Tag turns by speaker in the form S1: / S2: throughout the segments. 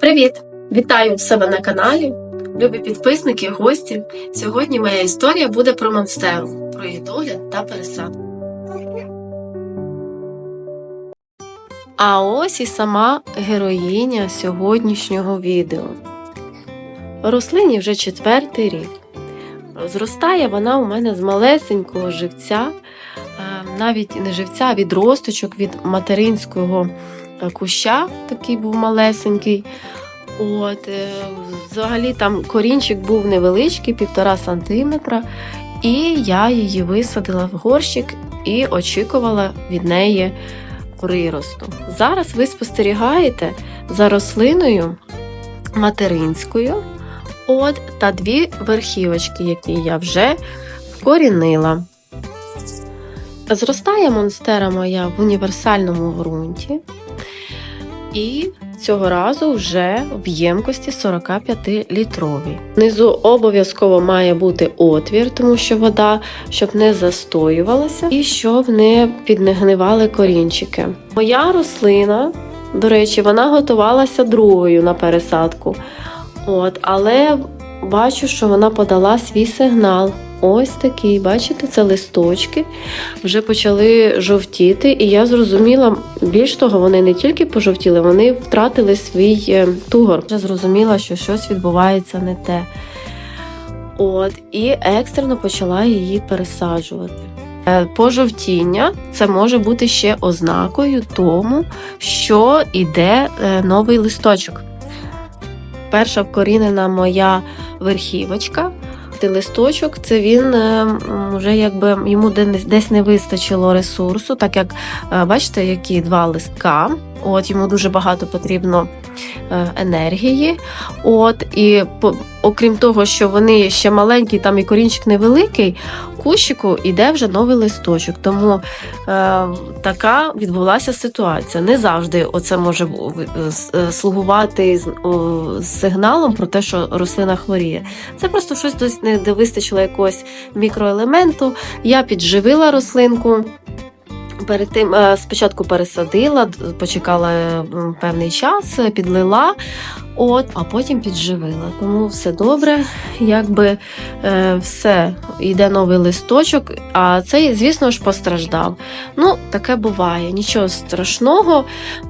S1: Привіт! Вітаю себе на каналі. Любі підписники, гості. Сьогодні моя історія буде про монстеру, про її догляд та пересадку. А ось і сама героїня сьогоднішнього відео. Рослині вже четвертий рік. Зростає вона у мене з малесенького живця, е, навіть не живця, а від росточок від материнського куща, такий був малесенький. От, е, взагалі там корінчик був невеличкий, півтора сантиметра, і я її висадила в горщик і очікувала від неї приросту. Зараз ви спостерігаєте за рослиною материнською, от, та дві верхівочки, які я вже вкорінила. Зростає монстера моя в універсальному ґрунті. І цього разу вже в ємкості 45 літровій. Внизу обов'язково має бути отвір, тому що вода, щоб не застоювалася і щоб не піднегнивали корінчики. Моя рослина, до речі, вона готувалася другою на пересадку. От, але бачу, що вона подала свій сигнал. Ось такий, бачите, це листочки вже почали жовтіти, і я зрозуміла, більш того, вони не тільки пожовтіли, вони втратили свій е, тугор. Вже зрозуміла, що щось відбувається не те. От, і екстрено почала її пересаджувати. Е, Пожовтіння це може бути ще ознакою тому, що йде е, новий листочок. Перша вкорінена моя верхівочка. Ти листочок, це він е, вже якби йому десь не вистачило ресурсу, так як е, бачите, які два листка. От йому дуже багато потрібно е, енергії. От і окрім того, що вони ще маленькі, там і корінчик невеликий, кущику йде вже новий листочок. Тому е, така відбулася ситуація. Не завжди оце може с- е, слугувати сигналом про те, що рослина хворіє. Це просто щось не вистачило якогось мікроелементу. Я підживила рослинку. Перед тим е, спочатку пересадила, почекала е, певний час, е, підлила, от, а потім підживила. Тому все добре, якби все, йде новий листочок, а цей, звісно ж, постраждав. Ну, таке буває, нічого страшного.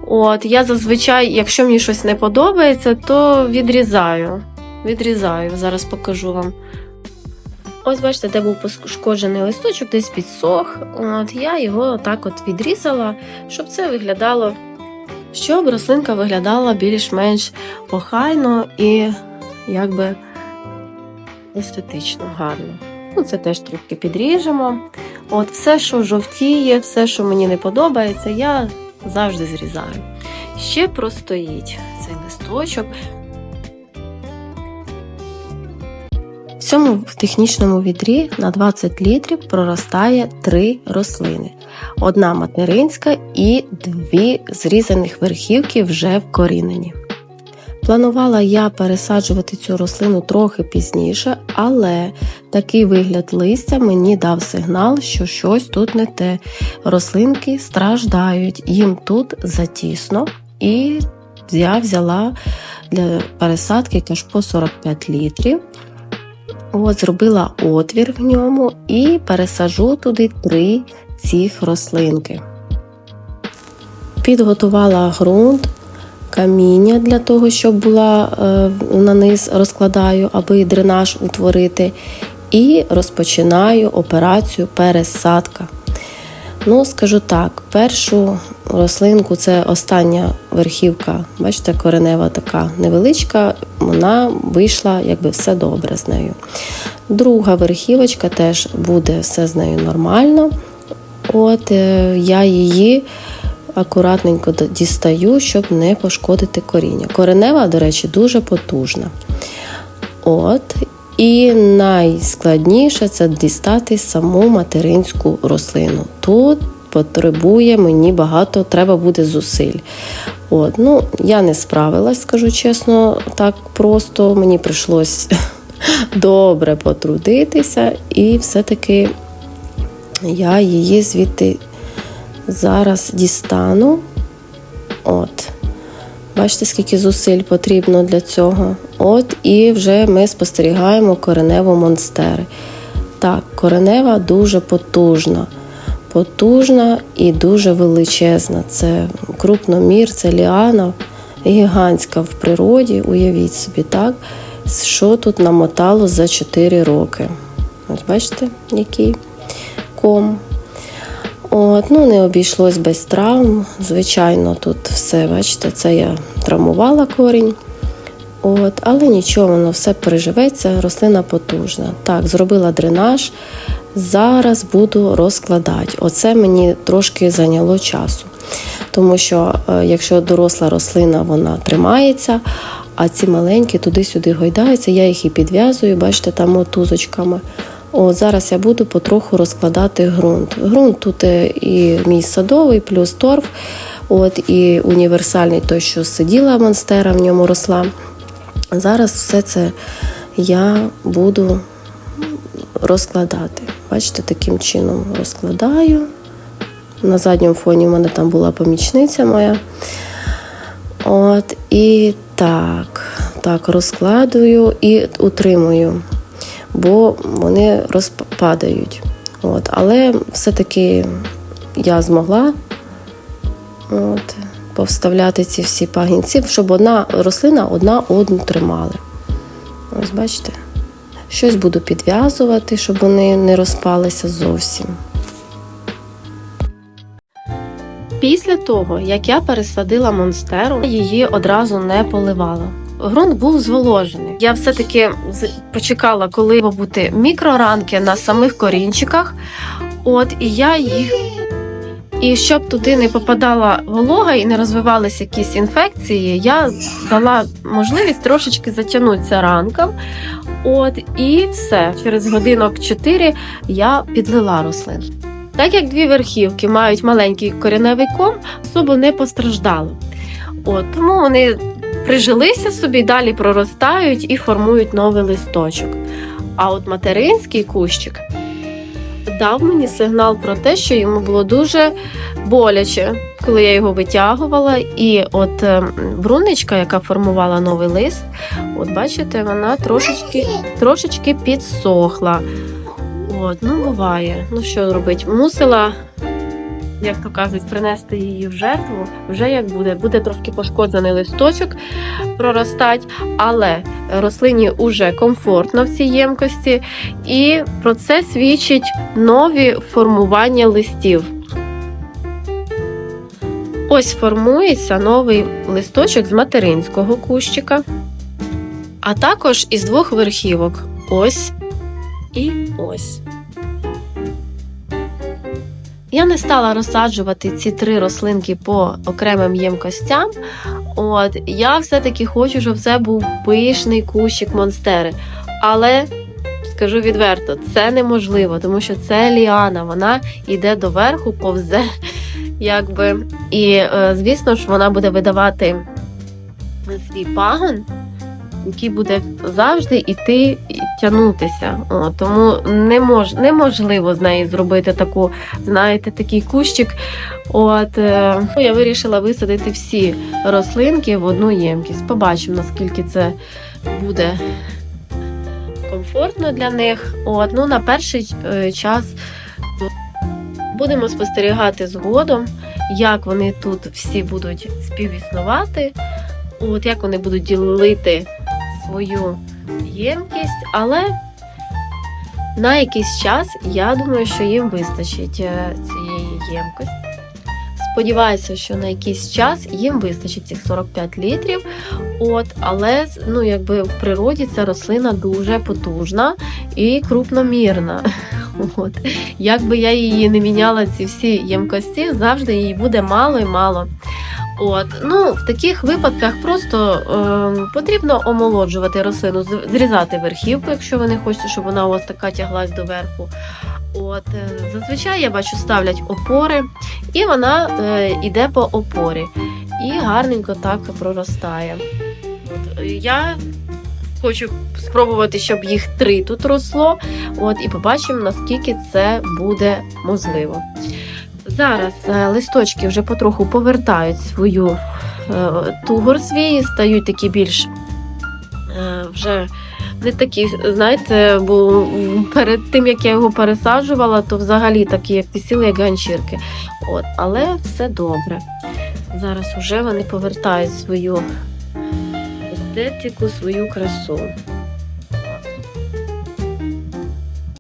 S1: От, я зазвичай, якщо мені щось не подобається, то відрізаю. Відрізаю, зараз покажу вам. Ось бачите, де був пошкоджений листочок, десь підсох. От я його так от відрізала, щоб це виглядало, щоб рослинка виглядала більш-менш охайно і якби естетично, гарно. Ну, це теж трішки підріжемо. От все, що жовтіє, все, що мені не подобається, я завжди зрізаю. Ще простоїть цей листочок. В цьому технічному відрі на 20 літрів проростає три рослини: одна материнська і дві зрізаних верхівки вже вкорінені. Планувала я пересаджувати цю рослину трохи пізніше, але такий вигляд листя мені дав сигнал, що щось тут не те. Рослинки страждають, їм тут затісно, і я взяла для пересадки кашпо 45 літрів. От, зробила отвір в ньому і пересажу туди три цих рослинки. Підготувала ґрунт, каміння для того, щоб була е, на низ розкладаю, аби дренаж утворити. І розпочинаю операцію пересадка. Ну, скажу так, першу рослинку це остання верхівка, бачите, коренева така невеличка, вона вийшла, якби все добре з нею. Друга верхівочка теж буде все з нею нормально. От е, я її акуратненько дістаю, щоб не пошкодити коріння. Коренева, до речі, дуже потужна. От. І найскладніше це дістати саму материнську рослину. Тут потребує мені багато, треба буде зусиль. От, ну, я не справилась, скажу чесно, так просто. Мені прийшлось добре потрудитися, і все-таки я її звідти зараз дістану. От. Бачите, скільки зусиль потрібно для цього. От і вже ми спостерігаємо кореневу монстери. Так, коренева дуже потужна. Потужна і дуже величезна. Це крупномір, це ліана гігантська в природі. Уявіть собі, так, що тут намотало за 4 роки. Ось бачите, який ком. От, ну, не обійшлось без травм. Звичайно, тут все, бачите, це я травмувала корінь. От, але нічого, воно все переживеться, рослина потужна. Так, зробила дренаж. Зараз буду розкладати. Оце мені трошки зайняло часу. Тому що е, якщо доросла рослина, вона тримається, а ці маленькі туди-сюди гойдаються, я їх і підв'язую, бачите, там мотузочками. От зараз я буду потроху розкладати ґрунт. Ґрунт тут е, і мій садовий, плюс торф, от і універсальний той, що сиділа монстера, в ньому росла. Зараз все це я буду розкладати. Бачите, таким чином розкладаю. На задньому фоні в мене там була помічниця моя. От, і так, так, розкладую і утримую, бо вони розпадають. От, але все-таки я змогла от, повставляти ці всі пагінці, щоб одна рослина одна одну тримали. Ось бачите? Щось буду підв'язувати, щоб вони не розпалися зовсім. Після того, як я пересадила монстеру, її одразу не поливала. Ґрунт був зволожений. Я все-таки почекала, коли бути мікроранки на самих корінчиках. От і я їх. І щоб туди не попадала волога і не розвивалися якісь інфекції, я дала можливість трошечки затягнутися ранком. От і все. Через годинок 4 я підлила рослин. Так як дві верхівки мають маленький кореневий ком, особо не постраждали. От, тому вони прижилися собі, далі проростають і формують новий листочок. А от материнський кущик дав мені сигнал про те, що йому було дуже боляче, коли я його витягувала. І от е, бруничка, яка формувала новий лист, от бачите, вона трошечки, трошечки підсохла. От, ну буває. Ну що робити? Мусила, як то кажуть, принести її в жертву. Вже як буде, буде трошки пошкоджений листочок проростати, але рослині вже комфортно в цій ємкості, і про це свідчить нові формування листів. Ось формується новий листочок з материнського кущика, а також із двох верхівок. Ось і ось. Я не стала розсаджувати ці три рослинки по окремим ємкостям. От, я все-таки хочу, щоб це був пишний кущик монстери. Але скажу відверто, це неможливо, тому що це ліана, вона йде доверху, повзе. Якби. І, е, звісно ж, вона буде видавати свій пагон, який буде завжди іти і тягнутися. О, тому не мож, неможливо з неї зробити таку, знаєте, такий кущик. От е, ну, я вирішила висадити всі рослинки в одну ємкість. Побачимо, наскільки це буде комфортно для них. От, ну, на перший е, час будемо спостерігати згодом, як вони тут всі будуть співіснувати, от як вони будуть ділити свою ємкість, але на якийсь час я думаю, що їм вистачить е, цієї ємкості. Сподіваюся, що на якийсь час їм вистачить цих 45 літрів. От, але ну, якби в природі ця рослина дуже потужна і крупномірна. От. Як я її не міняла, ці всі ємкості, завжди їй буде мало і мало. От, ну, в таких випадках просто е, потрібно омолоджувати рослину, зрізати верхівку, якщо ви не хочете, щоб вона у вас така тяглась доверху. От, е, зазвичай я бачу, ставлять опори, і вона е, йде по опорі. І гарненько так проростає. От, е, я хочу спробувати, щоб їх три тут росло. От, і побачимо, наскільки це буде можливо. Зараз е, листочки вже потроху повертають свою е, тугор свій, стають такі більш е, вже не такі, знаєте, бо перед тим як я його пересаджувала, то взагалі такі, як висіли, як ганчірки. От, але все добре. Зараз вже вони повертають свою естетику, свою красу.